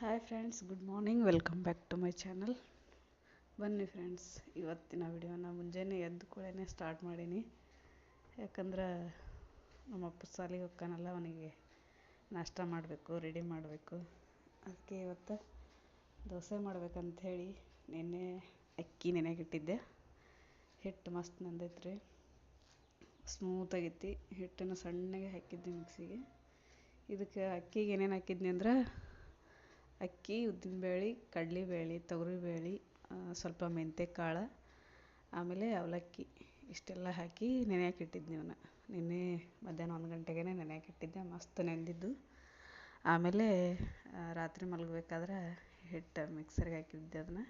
Hi friends good morning welcome back to my channel ಬನ್ನಿ friends ಇವತ್ತಿನ ವಿಡಿಯೋನ ಮುಂಜಾನೆ ಎದ್ದು ಕೂಡಲೇ ಸ್ಟಾರ್ಟ್ ಮಾಡೀನಿ. ಯಾಕಂದ್ರೆ ನಮ್ಮಪ್ಪ ಸಾಲಿಗೆ ಹೋಗ್ತಾನಲ್ಲ, ಅವನಿಗೆ ನಾಷ್ಟ ಮಾಡಬೇಕು ರೆಡಿ ಮಾಡಬೇಕು. ಅದಕ್ಕೆ ಇವತ್ತು ದೋಸೆ ಮಾಡ್ಬೇಕಂತ ಹೇಳಿ ನಿನ್ನೆ ಅಕ್ಕಿ ನೆನೆಗಿಟ್ಟಿದ್ದೆ ಹಿಟ್ಟು ಮಸ್ತ್ ನಂದೈತ್ರಿ. ಸ್ಮೂತಾಗೈತಿ ಹಿಟ್ಟನ್ನು ಸಣ್ಣಗೆ ಹಾಕಿದ್ದೆ ಮಿಕ್ಸಿಗೆ ಇದಕ್ಕೆ ಅಕ್ಕಿಗೆ ಏನೇನು ಹಾಕಿದ್ನಿ ಅಂದ್ರೆ ಅಕ್ಕಿ ಉದ್ದಿನಬೇಳೆ ತೊಗರಿ ತೊಗರಿಬೇಳೆ ಸ್ವಲ್ಪ ಮೆಂತ್ಯಕಾಳು ಆಮೇಲೆ ಅವಲಕ್ಕಿ. ಇಷ್ಟೆಲ್ಲ ಹಾಕಿ ನೆನೆಯಕ್ಕೆ ಇಟ್ಟಿದ್ದೆ ಅವನ್ನ ನಿನ್ನೆ ಮಧ್ಯಾಹ್ನ ಒಂದು ಗಂಟೆಗೇ ನೆನೆಯಕ್ಕೆ ಇಟ್ಟಿದ್ದೆ, ಮಸ್ತ್ ನೆಂದಿದ್ದು. ಆಮೇಲೆ ರಾತ್ರಿ ಮಲಗಬೇಕಾದ್ರೆ ಹಿಟ್ಟು ಮಿಕ್ಸರ್ಗೆ ಹಾಕಿದ್ದೆ ಅದನ್ನ.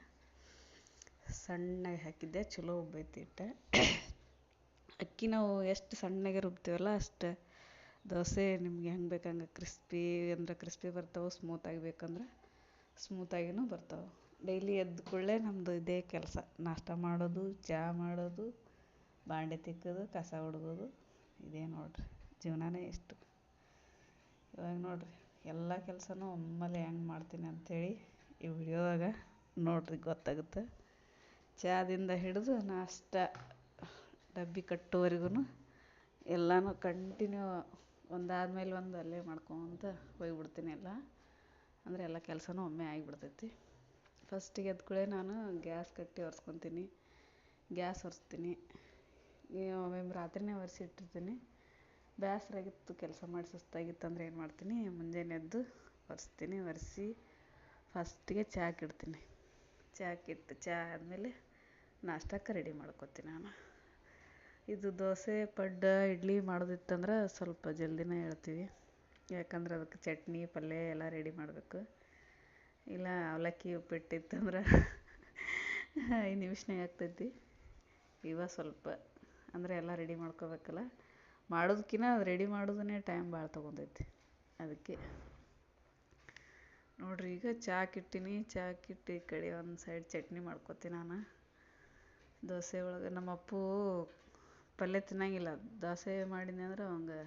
ಸಣ್ಣಗೆ ಹಾಕಿದ್ದೆ, ಚಲೋ ಉಬ್ಬೈತಿ ಹಿಟ್ಟು. ಅಕ್ಕಿ ನಾವು ಎಷ್ಟು ಸಣ್ಣಗೆ ರುಬ್ತೀವಲ್ಲ ಅಷ್ಟು ದೋಸೆ ನಿಮ್ಗೆ ಹೆಂಗೆ ಬೇಕು ಹಂಗೆ ಕ್ರಿಸ್ಪಿ ಅಂದ್ರೆ ಕ್ರಿಸ್ಪಿ ಬರ್ತಾವೆ ಸ್ಮೂತಾಗಿ ಬೇಕಂದ್ರೆ ಸ್ಮೂತಾಗಿನೂ ಬರ್ತವೆ. ಡೈಲಿ ಎದ್ದ ಕೂಡಲೇ ನಮ್ಮದು ಇದೇ ಕೆಲಸ. ನಾಷ್ಟ ಮಾಡೋದು ಚಹಾ ಮಾಡೋದು, ಬಾಂಡೆ ತಿಕ್ಕೋದು, ಕಸ ಹೊಡ್ಗೋದು ಇದೇ ನೋಡಿರಿ. ಜೀವನನೇ ಇಷ್ಟು. ಇವಾಗ ನೋಡಿರಿ, ಎಲ್ಲ ಕೆಲಸನೂ ಒಮ್ಮೆಲೆ ಹೆಂಗೆ ಮಾಡ್ತೀನಿ ಅಂಥೇಳಿ ಈ ವಿಡಿಯೋದಾಗ ನೋಡಿರಿ ಗೊತ್ತಾಗುತ್ತೆ. ಚಹಾದಿಂದ ಹಿಡಿದು ನಾಷ್ಟ ಡಬ್ಬಿ ಕಟ್ಟುವರೆಗೂ ಎಲ್ಲನೂ ಕಂಟಿನ್ಯೂ ಒಂದಾದ್ಮೇಲೆ ಒಂದು ಅಲ್ಲೇ ಮಾಡ್ಕೊತ ಹೋಗ್ಬಿಡ್ತೀನಿ ಎಲ್ಲ. ಅಂದರೆ ಎಲ್ಲ ಕೆಲಸನೂ ಒಮ್ಮೆ ಆಗಿಬಿಡ್ತೈತಿ. ಫಸ್ಟಿಗೆ ಎದ್ದ ಕೂಡಲೇ ನಾನು ಗ್ಯಾಸ್ ಕಟ್ಟಿ ಒರೆಸ್ಕೊತೀನಿ. ಗ್ಯಾಸ್ ಒರೆಸ್ತೀನಿ. ಒಮ್ಮೊಮ್ಮೆ ರಾತ್ರಿನೇ ಒರೆಸಿ ಇಟ್ಟಿರ್ತೀನಿ ಬೇಸ್ರಾಗಿತ್ತು ಕೆಲಸ ಮಾಡಿ ಸುಸ್ತಾಗಿತ್ತು ಅಂದ್ರೆ ಏನು ಮಾಡ್ತೀನಿ? ಮುಂಜಾನೆ ಎದ್ದು ಒರೆಸ್ತೀನಿ, ಒರೆಸಿ ಫಸ್ಟಿಗೆ ಚಾಕ್ ಇಡ್ತೀನಿ. ಚಾಕ್ ಇಟ್ಟು ಚಹಾ ಆದಮೇಲೆ ನಾಷ್ಟಕ್ಕೆ ರೆಡಿ ಮಾಡ್ಕೊತೀನಿ ನಾನು. ಇದು ದೋಸೆ, ಪಡ್ಡ, ಇಡ್ಲಿ ಮಾಡೋದಿತ್ತಂದ್ರೆ ಸ್ವಲ್ಪ ಜಲ್ದಿನೇ ಹೇಳ್ತೀವಿ. ಯಾಕಂದ್ರೆ ಅದಕ್ಕೆ ಚಟ್ನಿ, ಪಲ್ಯ ಎಲ್ಲ ರೆಡಿ ಮಾಡಬೇಕು. ಇಲ್ಲ ಅವಲಕ್ಕಿ ಉಪ್ಪಿಟ್ಟಿತ್ತಂದ್ರೆ ಐದು ನಿಮಿಷನಾಗ ಆಗ್ತೈತಿ. ಇವ ಸ್ವಲ್ಪ ಅಂದರೆ ಎಲ್ಲ ರೆಡಿ ಮಾಡ್ಕೋಬೇಕಲ್ಲ. ಮಾಡೋದಕ್ಕಿಂತ ಅದು ರೆಡಿ ಮಾಡೋದನ್ನೇ ಟೈಮ್ ಭಾಳ ತೊಗೊಂತೈತಿ. ಅದಕ್ಕೆ ನೋಡಿರಿ ಈಗ ಚಾಕ್ ಇಟ್ಟೀನಿ ಚಾಕ್ ಇಟ್ಟು ಈ ಕಡೆ ಒಂದು ಸೈಡ್ ಚಟ್ನಿ ಮಾಡ್ಕೊತೀನಿ ನಾನು. ದೋಸೆ ಒಳಗೆ ನಮ್ಮ ಅಪ್ಪು ಪಲ್ಯ ತಿನ್ನಂಗಿಲ್ಲ. ದೋಸೆ ಮಾಡಿದ್ನಿ ಅಂದ್ರೆ ಅವಂಗೆ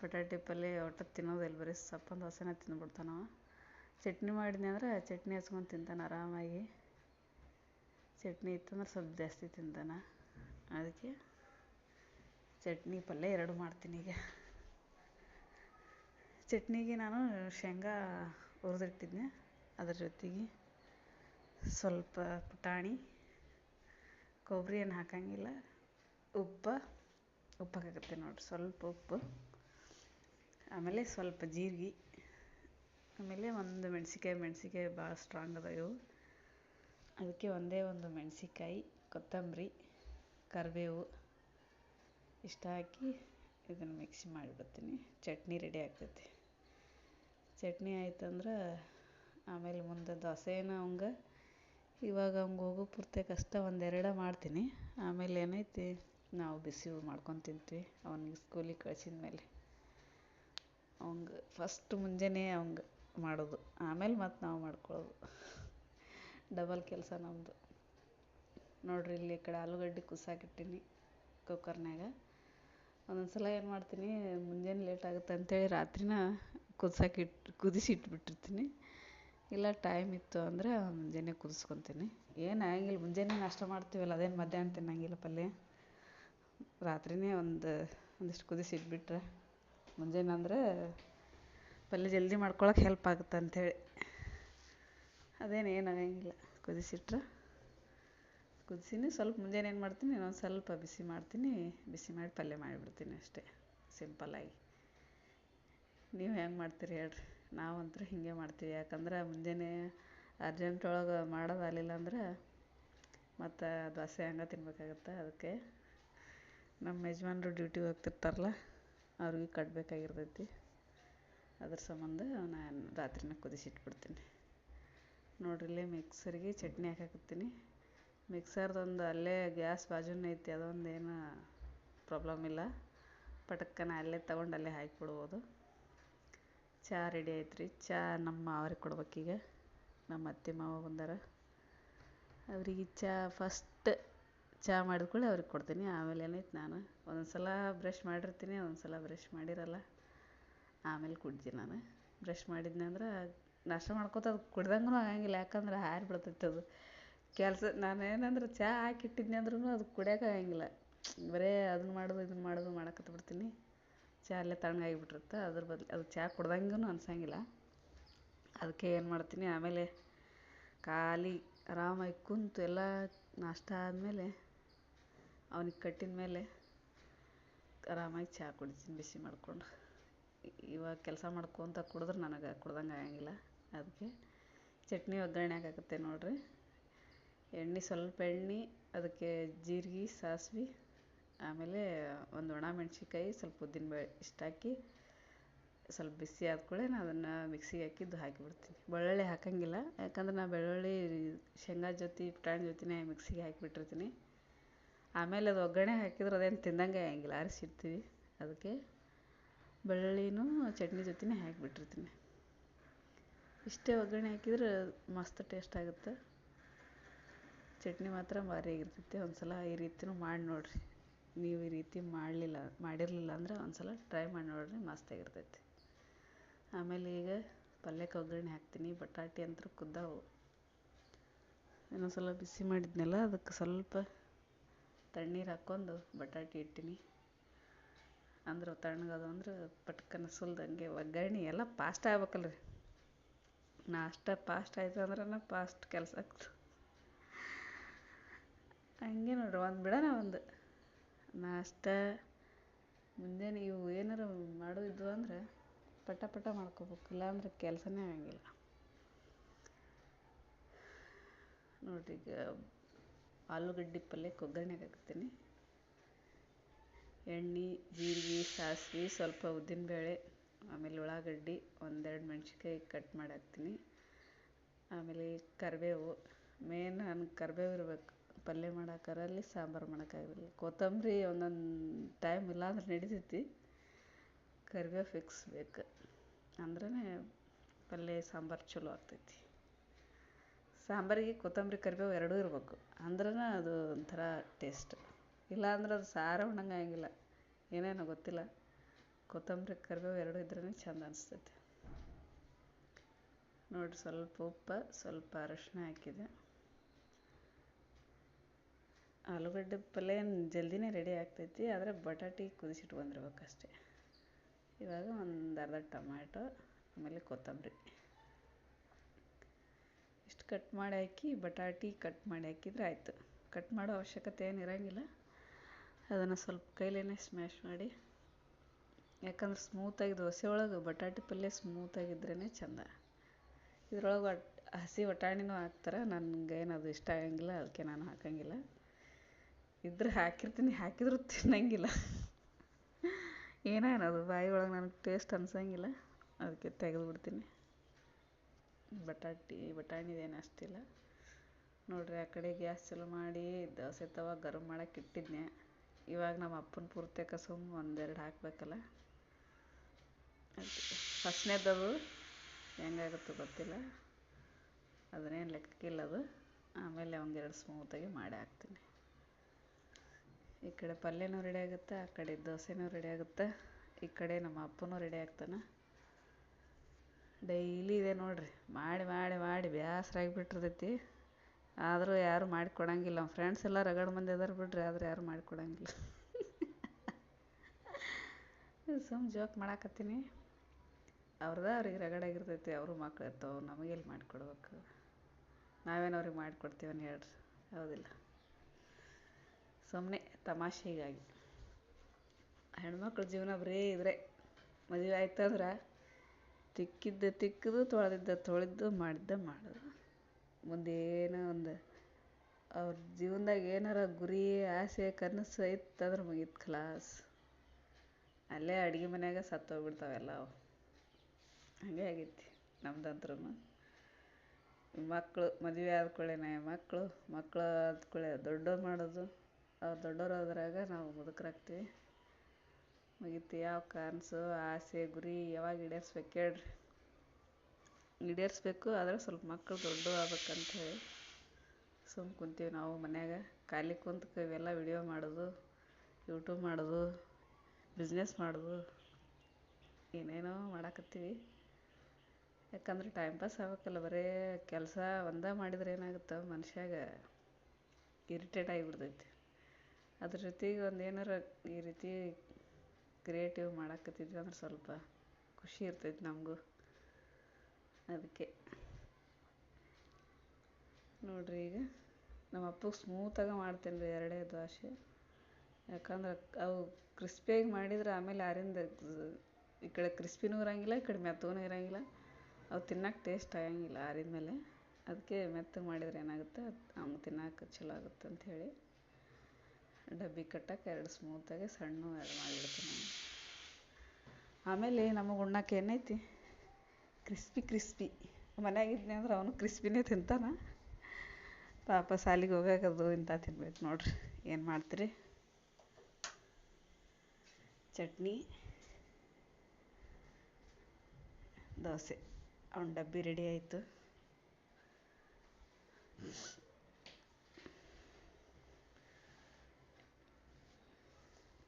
ಬಟಾಟೆ ಪಲ್ಯ ಒಟ್ಟು ತಿನ್ನೋದಿಲ್ಲ ಬರೀ ಸಪ್ಪನ ದೋಸೆನೇ ತಿಂದ್ಬಿಡ್ತಾನವ ಚಟ್ನಿ ಮಾಡಿದ್ನಿ ಅಂದ್ರೆ ಚಟ್ನಿ ಹಚ್ಕೊಂಡು ತಿಂತಾನೆ ಆರಾಮಾಗಿ. ಚಟ್ನಿ ಇತ್ತಂದ್ರೆ ಸ್ವಲ್ಪ ಜಾಸ್ತಿ ತಿಂತಾನೆ. ಅದಕ್ಕೆ ಚಟ್ನಿ ಪಲ್ಯ ಎರಡು ಮಾಡ್ತೀನಿ ಈಗ. ಚಟ್ನಿಗೆ ನಾನು ಶೇಂಗಾ ಹುರಿದಿಟ್ಟಿದ್ದೆ ಅದ್ರ ಜೊತೆಗೆ ಸ್ವಲ್ಪ ಪುಟಾಣಿ ಕೊಬ್ಬರಿ ಏನು ಹಾಕಂಗಿಲ್ಲ. ಉಪ್ಪು ಉಪ್ಪು ಹಾಕಕತ್ತೀನಿ ನೋಡಿರಿ ಸ್ವಲ್ಪ ಉಪ್ಪು. ಆಮೇಲೆ ಸ್ವಲ್ಪ ಜೀರಿಗೆ. ಆಮೇಲೆ ಒಂದು ಮೆಣ್ಸಿಕಾಯಿ ಮೆಣ್ಸಿಕಾಯಿ ಭಾಳ ಸ್ಟ್ರಾಂಗ್ ಅದ ಇವು. ಅದಕ್ಕೆ ಒಂದೇ ಒಂದು ಮೆಣಸಿಕಾಯಿ ಕೊತ್ತಂಬರಿ, ಕರಿಬೇವು ಇಷ್ಟು ಹಾಕಿ ಇದನ್ನು ಮಿಕ್ಸ್ ಮಾಡಿಬಿಡ್ತೀನಿ. ಚಟ್ನಿ ರೆಡಿ ಆಗ್ತೈತಿ. ಚಟ್ನಿ ಆಯ್ತಂದ್ರೆ ಆಮೇಲೆ ಮುಂದೆ ದೋಸೆನ ಅವಂಗೆ ಇವಾಗ ಅವಂಗೆ ಹೋಗೋ ಪೂರ್ತಿ ಕಷ್ಟ ಒಂದೆರಡು ಮಾಡ್ತೀನಿ. ಆಮೇಲೆ ಏನೈತಿ ನಾವು ಬಿಸಿ ಮಾಡ್ಕೊಂಡು ತಿಂತೀವಿ, ಅವ್ನಿಗೆ ಸ್ಕೂಲಿಗೆ ಕಳ್ಸಿದ ಮೇಲೆ. ಅವಂಗೆ ಫಸ್ಟ್ ಮುಂಜಾನೆ ಅವಂಗೆ ಮಾಡೋದು, ಆಮೇಲೆ ಮತ್ತು ನಾವು ಮಾಡ್ಕೊಳ್ಳೋದು ಡಬಲ್ ಕೆಲಸ ನಮ್ಮದು ನೋಡಿರಿ ಇಲ್ಲಿ ಈ ಕಡೆ ಆಲೂಗಡ್ಡೆ ಕುಸಾಕಿಟ್ಟೀನಿ ಕುಕ್ಕರ್ನಾಗ ಒಂದೊಂದು ಸಲ ಏನು ಮಾಡ್ತೀನಿ, ಮುಂಜಾನೆ ಲೇಟ್ ಆಗುತ್ತೆ ಅಂತೇಳಿ ರಾತ್ರಿನ ಕುದಿಸಾಕಿಟ್ಟು ಕುದಿಸಿ ಇಟ್ಬಿಟ್ಟಿರ್ತೀನಿ ಇಲ್ಲ ಟೈಮ್ ಇತ್ತು ಅಂದರೆ ಮುಂಜಾನೆ ಕುದಿಸ್ಕೊತೀನಿ. ಏನು ಆಗಂಗಿಲ್ಲ ಮುಂಜಾನೆ ನಾಷ್ಟ ಮಾಡ್ತೀವಲ್ಲ, ಅದೇನು ಮಧ್ಯಾಹ್ನ ತಿನ್ನಂಗಿಲ್ಲ ಪಲ್ಯ? ರಾತ್ರಿನೇ ಒಂದು, ಒಂದಿಷ್ಟು ಕುದಿಸಿ ಇಟ್ಬಿಟ್ರೆ ಮುಂಜಾನೆ ಅಂದರೆ ಪಲ್ಯ ಜಲ್ದಿ ಮಾಡ್ಕೊಳಕ್ಕೆ ಹೆಲ್ಪ್ ಆಗುತ್ತೆ ಅಂಥೇಳಿ. ಅದೇನು ಏನು ಆಗಂಗಿಲ್ಲ. ಕುದಿಸಿಟ್ರೆ ಕುದಿಸಿನಿ, ಸ್ವಲ್ಪ ಮುಂಜಾನೆ ಏನು ಮಾಡ್ತೀನಿ, ಇನ್ನೊಂದು ಸ್ವಲ್ಪ ಬಿಸಿ ಮಾಡ್ತೀನಿ, ಬಿಸಿ ಮಾಡಿ ಪಲ್ಯ ಮಾಡಿಬಿಡ್ತೀನಿ ಅಷ್ಟೇ ಸಿಂಪಲ್ಲಾಗಿ ನೀವು ಹೆಂಗೆ ಮಾಡ್ತೀರಿ ಹೇಳ್ರಿ? ನಾವಂತೂ ಹೀಗೆ ಮಾಡ್ತೀವಿ, ಯಾಕಂದ್ರೆ ಮುಂಜಾನೆ ಅರ್ಜೆಂಟ್ ಒಳಗೆ ಮಾಡೋದಾಗಲಿಲ್ಲ ಅಂದ್ರೆ ಮತ್ತು ದೋಸೆ ಹಂಗೆ ತಿನ್ಬೇಕಾಗತ್ತೆ ಅದಕ್ಕೆ ನಮ್ಮ ಯಜಮಾನ್ರು ಡ್ಯೂಟಿಗೆ ಹೋಗ್ತಿರ್ತಾರಲ್ಲ, ಅವ್ರಿಗೆ ಕಟ್ಟಬೇಕಾಗಿರ್ತೈತಿ ಅದ್ರ ಸಂಬಂಧ ನಾನು ರಾತ್ರಿನೇ ಕುದಿಸಿಟ್ಬಿಡ್ತೀನಿ ನೋಡಿರಿ ಇಲ್ಲೇ ಮಿಕ್ಸರ್ಗೆ ಚಟ್ನಿ ಹಾಕಾಕತ್ತೀನಿ. ಮಿಕ್ಸರ್ದೊಂದು ಅಲ್ಲೇ ಗ್ಯಾಸ್ ಬಾಜುನೇ ಐತಿ, ಅದೊಂದು ಏನು ಪ್ರಾಬ್ಲಮ್ ಇಲ್ಲ. ಪಟಕ್ಕನ ಅಲ್ಲೇ ತಗೊಂಡು ಅಲ್ಲೇ ಹಾಕಿಬಿಡ್ಬೋದು. ಚಹಾ ರೆಡಿ ಆಯ್ತು ರೀ ಚಹಾ ನಮ್ಮ ಅವ್ರಿಗೆ ಕೊಡ್ಬೇಕೀಗ. ನಮ್ಮ ಅತ್ತೆ ಮಾವ ಬಂದಾರ. ಅವ್ರಿಗೆ ಚಹಾ ಫಸ್ಟ್ ಚಹಾ ಮಾಡಿದ ಕೂಡಲೇ ಅವ್ರಿಗೆ ಕೊಡ್ತೀನಿ. ಆಮೇಲೆ ಏನೈತೆ ನಾನು ಒಂದೊಂದು ಸಲ ಬ್ರಷ್ ಮಾಡಿರ್ತೀನಿ ಒಂದೊಂದು ಬ್ರಷ್ ಮಾಡಿರಲ್ಲ. ಆಮೇಲೆ ಕುಡಿತೀನಿ ನಾನು. ಬ್ರಷ್ ಮಾಡಿದ್ನಂದ್ರೆ ನಾಷ್ಟ ಮಾಡ್ಕೊತ ಅದು ಕುಡ್ದಂಗೂ ಆಗಂಗಿಲ್ಲ, ಯಾಕಂದ್ರೆ ಹಾರಿ ಬಿಡ್ತೈತೆ ಅದು. ಕೆಲಸ ನಾನು ಏನಂದ್ರೆ ಚಹಾ ಹಾಕಿಟ್ಟಿದ್ನಿ ಅಂದ್ರೂ ಅದು ಕುಡಿಯೋಕೆ ಆಗಂಗಿಲ್ಲ. ಬರೇ ಅದನ್ನ ಮಾಡೋದು ಇದನ್ನ ಮಾಡೋದು ಮಾಡಕತ್ ಬಿಡ್ತೀನಿ. ಚಹಾ ಅಲ್ಲೇ ತಣ್ಣಗಾಗಿ ಬಿಟ್ಟಿರುತ್ತೆ ಅದ್ರ ಬದಲು ಅದು ಚಹಾ ಕುಡ್ದಂಗೂ ಅನ್ಸಂಗಿಲ್ಲ. ಅದಕ್ಕೆ ಏನು ಮಾಡ್ತೀನಿ, ಆಮೇಲೆ ಖಾಲಿ ಆರಾಮಾಗಿ ಕುಂತು ಎಲ್ಲ ನಾಷ್ಟ ಆದಮೇಲೆ ಅವ್ನಿಗೆ ಕಟ್ಟಿದ ಮೇಲೆ ಆರಾಮಾಗಿ ಚಹಾ ಕುಡಿತೀನಿ, ಬಿಸಿ ಮಾಡಿಕೊಂಡು. ಇವಾಗ ಕೆಲಸ ಮಾಡ್ಕೊತ ಕುಡಿದ್ರೆ ನನಗೆ ಕುಡ್ದಂಗೆ ಆಗಂಗಿಲ್ಲ. ಅದಕ್ಕೆ ಚಟ್ನಿ ಒಗ್ಗರಣೆ ಆಗುತ್ತೆ ನೋಡಿರಿ. ಎಣ್ಣೆ ಸ್ವಲ್ಪ ಎಣ್ಣೆ, ಅದಕ್ಕೆ ಜೀರಿಗೆ, ಸಾಸ್ವೆ, ಆಮೇಲೆ ಒಂದು ಒಣ ಮೆಣ್ಸಿನ್ಕಾಯಿ ಸ್ವಲ್ಪ ಉದ್ದಿನಬೇಳೆ ಇಷ್ಟು ಇಷ್ಟಾಕಿ ಸ್ವಲ್ಪ ಬಿಸಿ ಆದ ಕೂಡಲೇ ನಾನು ಅದನ್ನು ಮಿಕ್ಸಿಗೆ ಹಾಕಿದ್ದು ಹಾಕಿಬಿಡ್ತೀನಿ. ಬೆಳ್ಳುಳ್ಳಿ ಹಾಕಂಗಿಲ್ಲ, ಯಾಕಂದ್ರೆ ನಾನು ಬೆಳ್ಳುಳ್ಳಿ, ಶೇಂಗಾ ಜೊತೆ, ಪುಟಾಣಿ ಜೊತೆನೇ ಮಿಕ್ಸಿಗೆ ಹಾಕಿಬಿಟ್ಟಿರ್ತೀನಿ. ಆಮೇಲೆ ಅದು ಒಗ್ಗರಣೆ ಹಾಕಿದ್ರೆ ಅದೇನು ತಿಂದಂಗೆ ಆಗಂಗಿಲ್ಲ ಆರಿಸಿಡ್ತೀವಿ ಅದಕ್ಕೆ ಬೆಳ್ಳುಳ್ಳಿನೂ ಚಟ್ನಿ ಜೊತೆನೇ ಹಾಕಿಬಿಟ್ಟಿರ್ತೀನಿ. ಇಷ್ಟೇ ಒಗ್ಗರಣೆ ಹಾಕಿದ್ರೆ ಮಸ್ತ್ ಟೇಸ್ಟ್ ಆಗುತ್ತೆ. ಚಟ್ನಿ ಮಾತ್ರ ಭಾರಿ ಆಗಿರ್ತೈತಿ. ಒಂದು ಸಲ ಈ ರೀತಿನೂ ಮಾಡಿ ನೋಡಿರಿ. ನೀವು ಈ ರೀತಿ ಮಾಡಲಿಲ್ಲ, ಮಾಡಿರಲಿಲ್ಲ ಅಂದ್ರೆ ಒಂದು ಸಲ ಟ್ರೈ ಮಾಡಿ ನೋಡಿರಿ ಮಸ್ತಾಗಿರ್ತೈತಿ ಆಮೇಲೆ ಈಗ ಪಲ್ಯಕ್ಕೆ ಒಗ್ಗರಣೆ ಹಾಕ್ತೀನಿ. ಬಟಾಟೆ ಅಂತೂ ಕುದ್ದಾವು. ಇನ್ನೊಂದು ಸಲ ಬಿಸಿ ಮಾಡಿದ್ನಲ್ಲ, ಅದಕ್ಕೆ ಸ್ವಲ್ಪ ತಣ್ಣೀರು ಹಾಕ್ಕೊಂಡು ಬಟಾಟೆ ಇಟ್ಟಿನಿ ಅಂದ್ರೆ ತಣ್ಣಗದು ಅಂದ್ರೆ ಪಟ್ಕನ ಸುಲ್ದಂಗೆ ಒಗ್ಗರಣೆ ಎಲ್ಲ ಫಾಸ್ಟ್ ಆಗ್ಬೇಕಲ್ಲ ರೀ ನಾಷ್ಟ ಫಾಸ್ಟ್ ಆಯ್ತು ಅಂದ್ರೆ ಪಾಸ್ಟ್ ಕೆಲಸ ಆಗ್ತದೆ. ಹಂಗೆ ನೋಡ್ರಿ ಒಂದು ಬಿಡೋಣ ಒಂದು. ನಾಷ್ಟ ಮುಂಜಾನೆ ಇವು ಏನಾರು ಮಾಡೋದಿದ್ವು ಅಂದ್ರೆ ಪಟ ಪಟ ಮಾಡ್ಕೋಬೇಕು, ಇಲ್ಲಾಂದ್ರೆ ಕೆಲಸನೇ ಆಗಂಗಿಲ್ಲ. ನೋಡಿರಿ ಈಗ ಆಲೂಗಡ್ಡೆ ಪಲ್ಯ ಒಗ್ಗರಣೆ ಹಾಕ್ತೀನಿ. ಎಣ್ಣೆ, ಜೀರಿಗೆ, ಸಾಸಿವೆ, ಸ್ವಲ್ಪ ಉದ್ದಿನಬೇಳೆ ಆಮೇಲೆ ಉಳ್ಳಾಗಡ್ಡಿ, ಒಂದೆರಡು ಮೆಣ್ಸಿನ್ಕಾಯಿ ಕಟ್ ಮಾಡಿ ಹಾಕ್ತೀನಿ. ಆಮೇಲೆ ಕರಿಬೇವು ಮೇನ್ ನನ್ಗೆ ಕರಿಬೇವು ಇರಬೇಕು. ಪಲ್ಯ ಮಾಡೋಕ್ಕಾರಲ್ಲಿ ಸಾಂಬಾರು ಮಾಡೋಕ್ಕಾಗಲ್ಲ ಕೊತ್ತಂಬರಿ ಒಂದೊಂದು ಟೈಮ್ ಇಲ್ಲಾಂದ್ರೆ ನಡಿತೈತಿ. ಕರಿಬೇವು ಫಿಕ್ಸ್ ಬೇಕು. ಅಂದ್ರೇ ಪಲ್ಯ, ಸಾಂಬಾರು ಚಲೋ ಆಗ್ತೈತಿ. ಸಾಂಬಾರಿಗೆ ಕೊತ್ತಂಬರಿ ಕರಿಬೇವು ಎರಡೂ ಇರ್ಬೇಕು. ಅಂದ್ರೇ ಅದು ಒಂಥರ ಟೇಸ್ಟ್ ಇಲ್ಲಾಂದ್ರೆ ಅದು ಸಾರು ಉಣ್ಣಂಗೆ ಆಗಂಗಿಲ್ಲ ಏನೇನೋ ಗೊತ್ತಿಲ್ಲ. ಕೊತ್ತಂಬರಿ ಕರಿಬೇವು ಎರಡೂ ಇದ್ರೇ ಚೆಂದ ಅನಿಸ್ತೈತಿ. ನೋಡಿರಿ ಸ್ವಲ್ಪ ಉಪ್ಪು, ಸ್ವಲ್ಪ ಅರಶಿನ ಹಾಕಿದೆ. ಆಲೂಗಡ್ಡೆ ಪಲ್ಯ ಜಲ್ದಿನೇ ರೆಡಿ ಆಗ್ತೈತಿ, ಆದರೆ ಬಟಾಟಿ ಕುದಿಸಿಟ್ಕೊಂಡಿರ್ಬೇಕು ಅಷ್ಟೇ ಇವಾಗ ಒಂದು ಅರ್ಧ ಟೊಮ್ಯಾಟೊ, ಆಮೇಲೆ ಕೊತ್ತಂಬರಿ. ಕಟ್ ಮಾಡಿ ಹಾಕಿ, ಬಟಾಟಿ ಕಟ್ ಮಾಡಿ ಹಾಕಿದ್ರೆ ಆಯಿತು. ಕಟ್ ಮಾಡೋ ಅವಶ್ಯಕತೆ ಏನು ಇರೋಂಗಿಲ್ಲ. ಅದನ್ನು ಸ್ವಲ್ಪ ಕೈಲೇ ಸ್ಮ್ಯಾಶ್ ಮಾಡಿ. ಯಾಕಂದ್ರೆ ಸ್ಮೂತಾಗಿ ದೋಸೆ ಒಳಗೆ ಬಟಾಟಿ ಪಲ್ಯ ಸ್ಮೂತಾಗಿದ್ರೇ ಚೆಂದ. ಇದ್ರೊಳಗೆ ಹಸಿ ಬಟಾಣಿನೂ ಹಾಕ್ತಾರೆ. ಅದು ಇಷ್ಟ ಆಗಂಗಿಲ್ಲ, ಅದಕ್ಕೆ ನಾನು ಹಾಕಂಗಿಲ್ಲ. ಇದ್ರೆ ಹಾಕಿರ್ತೀನಿ, ಹಾಕಿದ್ರು ತಿನ್ನಂಗಿಲ್ಲ. ಏನೋ ಅದು ಬಾಯಿ ಒಳಗೆ ನನಗೆ ಟೇಸ್ಟ್ ಅನ್ಸಂಗಿಲ್ಲ. ಅದಕ್ಕೆ ತೆಗೆದು ಬಿಡ್ತೀನಿ ಬಟಾಟೆ ಬಟಾಣಿದೇನು ಅಷ್ಟಿಲ್ಲ. ನೋಡಿರಿ ಆ ಕಡೆ ಗ್ಯಾಸ್ ಚಾಲು ಮಾಡಿ ದೋಸೆ ತವ ಗರಮ್ ಮಾಡಕ್ಕೆ ಇಟ್ಟಿದ್ನೆ ಇವಾಗ ನಮ್ಮ ಅಪ್ಪನ ಪೂರ್ತಕ್ಕೆ ಸುಮ್ ಒಂದೆರಡು ಹಾಕಬೇಕಲ್ಲ. ಫಸ್ಟ್ನೇದದು ಹೆಂಗಾಗುತ್ತೋ ಗೊತ್ತಿಲ್ಲ. ಅದನ್ನೇನು ಲೆಕ್ಕಕ್ಕಿಲ್ಲ ಅದು. ಆಮೇಲೆ ಒಂದೆರಡು ಸ್ಮೂತಾಗಿ ಮಾಡಿ ಹಾಕ್ತೀನಿ. ಈ ಕಡೆ ಪಲ್ಯನೂ ರೆಡಿ ಆಗುತ್ತೆ, ಆ ಕಡೆ ದೋಸೆನೂ ರೆಡಿ ಆಗುತ್ತೆ, ಈ ಕಡೆ ನಮ್ಮ ಅಪ್ಪನೂ ರೆಡಿ ಆಗ್ತಾನೆ. ಡೈಲಿ ಇದೆ ನೋಡಿರಿ. ಮಾಡಿ ಮಾಡಿ ಮಾಡಿ ಬೇಸ್ರ ಆಗಿಬಿಟ್ಟಿರ್ತೈತಿ. ಆದರೂ ಯಾರೂ ಮಾಡಿಕೊಡಂಗಿಲ್ಲ ನಮ್ಮ ಫ್ರೆಂಡ್ಸ್ ಎಲ್ಲ ರಗಡ್ ಮಂದಿ ಅದಾರ ಬಿಡ್ರಿ, ಆದ್ರೆ ಯಾರೂ ಮಾಡಿಕೊಡಂಗಿಲ್ಲ ಸುಮ್ಮ ಜೋಕ್ ಮಾಡಾಕತ್ತೀನಿ. ಅವ್ರದ್ದು ಅವ್ರಿಗೆ ರಗಡಾಗಿರ್ತೈತಿ ಅವರು ಮಕ್ಳು ಇರ್ತಾವೆ ನಮಗೆಲ್ಲಿ ಮಾಡಿಕೊಡ್ಬೇಕು ನಾವೇನು ಅವ್ರಿಗೆ ಮಾಡಿಕೊಡ್ತೀವನ್ ಹೇಳ್ರಿ. ಹೌದಿಲ್ಲ. ಸುಮ್ಮನೆ ತಮಾಷೆಗಾಗಿ. ಹೆಣ್ಮಕ್ಳ ಜೀವನ ಬರೀ ಇದ್ರೆ ಮದುವೆ ಆಯ್ತಂದ್ರೆ ತಿಕ್ಕಿದ್ದ ತಿಕ್ಕುವುದು ತೊಳೆದಿದ್ದು, ತೊಳೆದು ಮಾಡಿದ್ದ ಮಾಡೋದು ಮುಂದೇನೋ ಒಂದು ಅವ್ರ ಜೀವನದಾಗ ಏನಾರ ಗುರಿ, ಆಸೆ, ಕನಸು ಇತ್ತಂದ್ರೆ ಮುಗೀತು ಖಲಾಸ್ ಅಲ್ಲೇ ಅಡುಗೆ ಮನ್ಯಾಗ ಸತ್ತೋಗ್ಬಿಡ್ತಾವೆ ಎಲ್ಲ ಅವು ಹಾಗೆ ಆಗೈತಿ ನಮ್ದಂತ್ರೂ ಮಕ್ಕಳು ಮದುವೆ ಆದ ಕೂಡಲೇ ಮಕ್ಕಳು ಮಕ್ಕಳು ಆದ ಕೂಡಲೇ ದೊಡ್ಡೋರು ಮಾಡೋದು, ಅವ್ರು ದೊಡ್ಡವ್ರು ಆದ್ರಾಗ ನಾವು ಮುದುಕರಾಗ್ತೀವಿ. ಮುಗೀತು. ಯಾವ ಕನಸು, ಆಸೆ, ಗುರಿ ಯಾವಾಗ ಈಡೇರ್ಸ್ಬೇಕು ಹೇಳ್ರಿ. ಈಡೇರಿಸ್ಬೇಕು, ಆದರೆ ಸ್ವಲ್ಪ ಮಕ್ಕಳು ದೊಡ್ಡ ಆಗ್ಬೇಕಂತ ಹೇಳಿ. ಸುಮ್ ಕುಂತೀವಿ ನಾವು ಮನ್ಯಾಗ. ಖಾಲಿ ಕುಂತು ಇವೆಲ್ಲ ವಿಡಿಯೋ ಮಾಡೋದು ಯೂಟ್ಯೂಬ್ ಮಾಡೋದು ಬಿಸ್ನೆಸ್ ಮಾಡೋದು, ಏನೇನೋ ಮಾಡಾಕತ್ತೀವಿ. ಯಾಕಂದ್ರೆ ಟೈಮ್ ಪಾಸ್ ಆಗ್ಬೇಕಲ್ಲ, ಬರೇ ಕೆಲಸ ಒಂದೇ ಮಾಡಿದ್ರೆ ಏನಾಗುತ್ತೆ? ಮನುಷ್ಯಾಗ ಇರಿಟೇಟ್ ಆಗಿಬಿಡ್ತೈತಿ. ಅದ್ರ ಜೊತೆಗೆ ಒಂದು ಏನಾರ ಈ ರೀತಿ ಕ್ರಿಯೇಟಿವ್ ಮಾಡಾಕತ್ತಿದ್ವಿ ಅಂದ್ರೆ ಸ್ವಲ್ಪ ಖುಷಿ ಇರ್ತೈತೆ ನಮಗೂ. ಅದಕ್ಕೆ. ನೋಡ್ರಿ ಈಗ. ನಮ್ಮ ಅಪ್ಪಗೆ ಸ್ಮೂತಾಗಿ ಮಾಡ್ತೇನೆ ರೀ ಎರಡೇ ದೋಸೆ ಯಾಕಂದ್ರೆ ಅವು ಕ್ರಿಸ್ಪಿಯಾಗಿ ಮಾಡಿದ್ರೆ ಆಮೇಲೆ ಯಾರಿಂದ ಈ ಕಡೆ ಕ್ರಿಸ್ಪಿನೂ ಇರೋಂಗಿಲ್ಲ, ಈ ಕಡೆ ಮೆತ್ತಗೂ ಇರೋಂಗಿಲ್ಲ. ಅವು ತಿನ್ನಕ್ಕೆ ಟೇಸ್ಟ್ ಆಗಂಗಿಲ್ಲ ಆರಿದ ಮೇಲೆ ಅದಕ್ಕೆ ಮೆತ್ತಗೆ ಮಾಡಿದ್ರೆ ಏನಾಗುತ್ತೆ? ನಮ್ಗೆ ತಿನ್ನಕ್ಕೆ ಚಲೋ ಆಗುತ್ತೆ ಅಂಥೇಳಿ ಡಬ್ಬಿ ಕಟ್ಟಕ್ಕೆ ಎರಡು ಸ್ಮೂತಾಗಿ ಸಣ್ಣ ಎರಡು ಮಾಡಿಡ್ತೀನಿ ಆಮೇಲೆ ನಮಗೆ ಉಣ್ಣಕ್ಕೆ ಏನೈತಿ? ಕ್ರಿಸ್ಪಿ ಕ್ರಿಸ್ಪಿ ಮನೆಯಾಗಿದ್ನಿ ಅಂದ್ರೆ ಅವನು ಕ್ರಿಸ್ಪಿನೇ ತಿಂತಾನೆ. ಪಾಪ ಸಾಲಿಗೆ ಹೋಗಾಗದು ಇಂಥ ತಿನ್ಬೇಕು ನೋಡ್ರಿ. ಏನು ಮಾಡ್ತೀರಿ? ಚಟ್ನಿ, ದೋಸೆ. ಅವ್ನ ಡಬ್ಬಿ ರೆಡಿ ಆಯಿತು.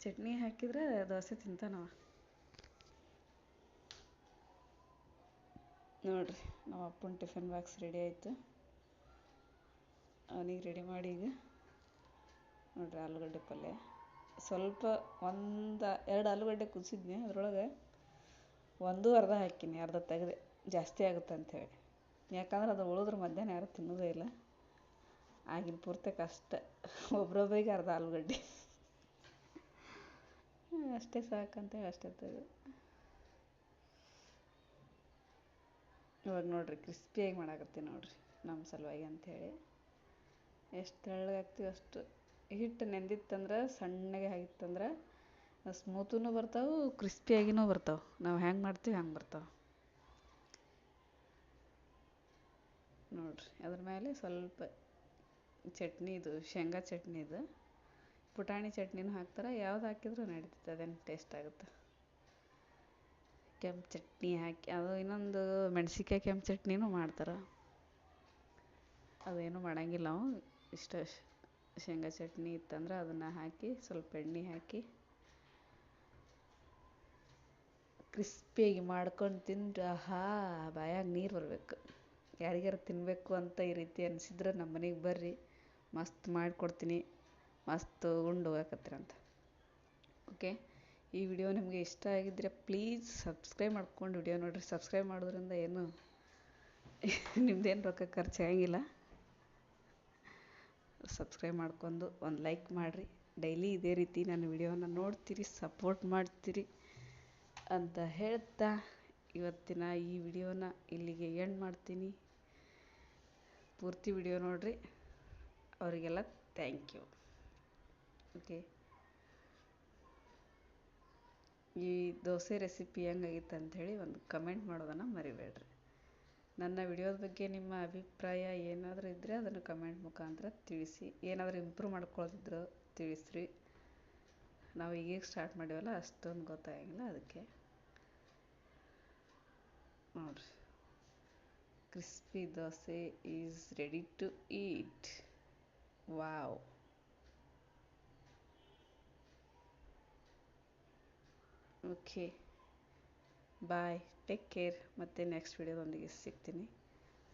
ಚಟ್ನಿ ಹಾಕಿದ್ರೆ ದೋಸೆ ತಿಂತಾನವ. ನೋಡ್ರಿ ನಮ್ಮ ಅಪ್ಪನ ಟಿಫಿನ್ ಬಾಕ್ಸ್ ರೆಡಿ ಆಯಿತು. ಅವನಿಗೆ ರೆಡಿ ಮಾಡಿ ಈಗ. ನೋಡ್ರಿ ಆಲೂಗಡ್ಡೆ ಪಲ್ಯ. ಸ್ವಲ್ಪ ಒಂದು, ಎರಡು ಆಲೂಗಡ್ಡೆ ಕುದಿಸಿದ್ನಿ ಅದರೊಳಗೆ ಒಂದು ಅರ್ಧ ಹಾಕಿನಿ, ಅರ್ಧ ತೆಗೆದೆ, ಜಾಸ್ತಿ ಆಗುತ್ತೆ ಅಂಥೇಳಿ ಯಾಕಂದ್ರೆ ಅದು ಉಳಿದ್ರೆ ಮಧ್ಯಾಹ್ನ ಯಾರೂ ತಿನ್ನೋದೇ ಇಲ್ಲ. ಆಗಿನ ಪೂರ್ತಿ ಕಷ್ಟ. ಒಬ್ರೊಬ್ರಿಗೆ ಅರ್ಧ ಆಲೂಗಡ್ಡೆ. ಅಷ್ಟೇ ಸಾಕಂತೇಳಿ ಅಷ್ಟೇ ತೆಗೆದು ಇವಾಗ ನೋಡ್ರಿ ಕ್ರಿಸ್ಪಿಯಾಗಿ ಮಾಡಾಕತ್ತೀನಿ ನೋಡ್ರಿ ನಮ್ಮ ಸಲುವಾಗಿ ಅಂಥೇಳಿ ಎಷ್ಟು ತೆಳ್ಳಗೆ ಹಾಕ್ತೀವಿ ಅಷ್ಟು ಹಿಟ್ಟು ನೆಂದಿತ್ತಂದ್ರೆ ಸಣ್ಣಗೆ ಆಗಿತ್ತಂದ್ರೆ ಸ್ಮೂತೂ ಬರ್ತಾವೆ ಕ್ರಿಸ್ಪಿಯಾಗಿನೂ ಬರ್ತಾವೆ. ನಾವು ಹೆಂಗೆ ಮಾಡ್ತೀವಿ ಹಂಗೆ ಬರ್ತಾವೆ. ನೋಡ್ರಿ ಅದ್ರ ಮೇಲೆ ಸ್ವಲ್ಪ ಚಟ್ನಿದು, ಶೇಂಗಾ ಚಟ್ನಿದು ಪುಟಾಣಿ ಚಟ್ನಿನೂ ಹಾಕ್ತಾರೆ. ಯಾವ್ದು ಹಾಕಿದ್ರೂ ನಡಿತೈತೆ, ಅದೇನು ಟೇಸ್ಟ್ ಆಗುತ್ತೆ. ಕೆಂಪು ಚಟ್ನಿ ಹಾಕಿ, ಅದು ಇನ್ನೊಂದು ಮೆಣ್ಸಿನ್ಕಾಯಿ ಕೆಂಪು ಚಟ್ನಿನೂ ಮಾಡ್ತಾರೆ. ಅದೇನು ಮಾಡಂಗಿಲ್ಲ ನಾವು ಇಷ್ಟ ಶೇಂಗಾ ಚಟ್ನಿ ಇತ್ತಂದ್ರೆ ಅದನ್ನು ಹಾಕಿ, ಸ್ವಲ್ಪ ಎಣ್ಣೆ ಹಾಕಿ, ಕ್ರಿಸ್ಪಿಯಾಗಿ ಮಾಡ್ಕೊಂಡು ತಿಂದ್ರೆ ಆಹಾ, ಬಾಯಾಗ ನೀರು ಬರಬೇಕು. ಯಾರಿಗಾರು ತಿನ್ನಬೇಕು ಅಂತ ಈ ರೀತಿ ಅನಿಸಿದ್ರೆ ನಮ್ಮ ಮನೆಗೆ ಬರ್ರಿ. ಮಸ್ತ್ ಮಾಡಿಕೊಡ್ತೀನಿ. ಮಸ್ತ್ ಉಂಡು ಹೋಗಕತ್ತೀರಂತ ಓಕೆ ಈ ವಿಡಿಯೋ ನಿಮಗೆ ಇಷ್ಟ ಆಗಿದ್ದರೆ ಪ್ಲೀಸ್ ಸಬ್ಸ್ಕ್ರೈಬ್ ಮಾಡ್ಕೊಂಡು ವಿಡಿಯೋ ನೋಡಿರಿ. ಸಬ್ಸ್ಕ್ರೈಬ್ ಮಾಡೋದ್ರಿಂದ ಏನು ನಿಮ್ದೇನು ರೊಕ್ಕ ಖರ್ಚಾಗಿಲ್ಲ ಸಬ್ಸ್ಕ್ರೈಬ್ ಮಾಡ್ಕೊಂಡು ಒಂದು ಲೈಕ್ ಮಾಡಿರಿ. ಡೈಲಿ ಇದೇ ರೀತಿ ನನ್ನ ವಿಡಿಯೋನ ನೋಡ್ತೀರಿ ಸಪೋರ್ಟ್ ಮಾಡ್ತೀರಿ ಅಂತ ಹೇಳ್ತಾ ಇವತ್ತಿನ ಈ ವಿಡಿಯೋನ ಇಲ್ಲಿಗೆ ಎಂಡ್ ಮಾಡ್ತೀನಿ. ಪೂರ್ತಿ ವಿಡಿಯೋ ನೋಡಿರಿ. ಅವರಿಗೆಲ್ಲ ಥ್ಯಾಂಕ್ ಯು ಓಕೆ ಈ ದೋಸೆ ರೆಸಿಪಿ ಹೆಂಗಾಗಿತ್ತು ಅಂಥೇಳಿ ಒಂದು ಕಮೆಂಟ್ ಮಾಡೋದನ್ನು ಮರಿಬೇಡ್ರಿ. ನನ್ನ ವಿಡಿಯೋದ ಬಗ್ಗೆ ನಿಮ್ಮ ಅಭಿಪ್ರಾಯ ಏನಾದರೂ ಇದ್ದರೆ ಅದನ್ನು ಕಮೆಂಟ್ ಮುಖಾಂತರ ತಿಳಿಸಿ. ಏನಾದರೂ ಇಂಪ್ರೂವ್ ಮಾಡ್ಕೊಳ್ಳೋದಿದ್ರು ತಿಳಿಸ್ರಿ. ನಾವು ಈಗೀಗ ಸ್ಟಾರ್ಟ್ ಮಾಡೀವಲ್ಲ, ಅಷ್ಟೊಂದು ಗೊತ್ತಾಗಿಲ್ಲ ಅದಕ್ಕೆ. ನೋಡಿರಿ. Crispy dosa is ready to eat wow okay bye take care ಮತ್ತು ನೆಕ್ಸ್ಟ್ ವೀಡಿಯೋದೊಂದಿಗೆ ಸಿಗ್ತೀನಿ.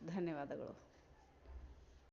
ಧನ್ಯವಾದಗಳು.